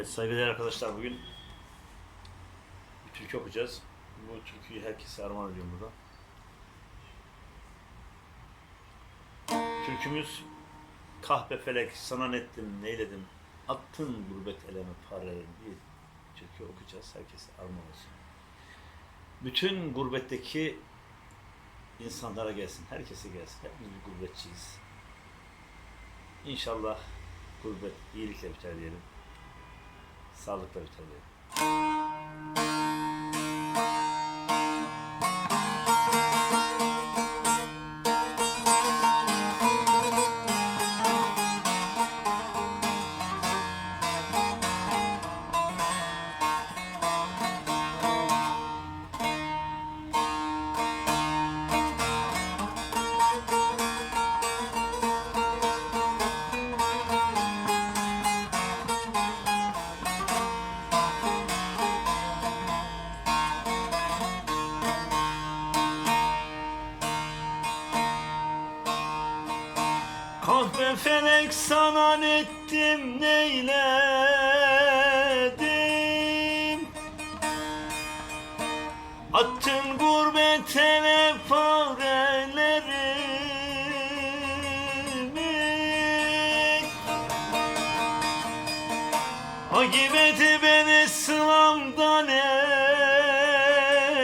Evet saygıdeğer arkadaşlar bugün bir türkü okuyacağız. Bu türküyü herkese armağan ediyorum burada. Türkümüz kahpe felek sana nettim neyledim attın gurbet eleme paralel diye türkü okuyacağız. Herkese armağan olsun. Bütün gurbetteki insanlara gelsin. Herkese gelsin. Hepimiz bir gurbetçiyiz. İnşallah gurbet iyilikle biter diyelim. Sağlıkla biter felek sana nettim neyledim? Attın gurbetene farelerimi Akibeti beni sılamdan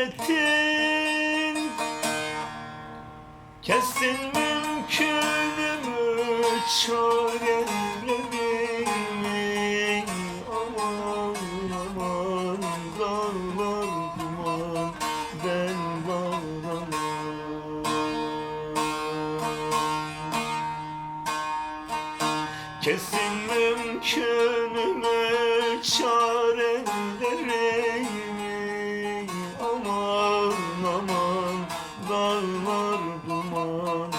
ettin. Kestin mümkünümü çaremlerin Aman duman ben bağlamam Kesin mümkünümü çarelerimi Aman aman dağlar duman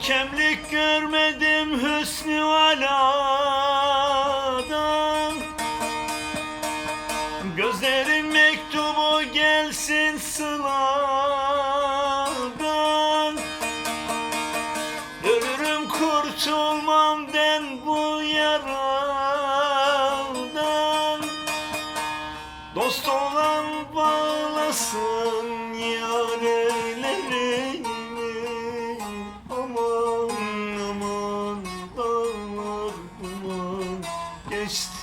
kemlik görmedim hüsnü aladan Gözlerin mektubu gelsin sıladan. Ölürüm kurtulmam ben bu yaradan. Dost olan bağlasın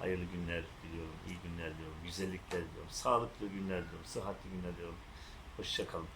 hayırlı günler diliyorum, iyi günler diliyorum, güzellikler diliyorum, sağlıklı günler diliyorum, sıhhatli günler diliyorum. Hoşçakalın.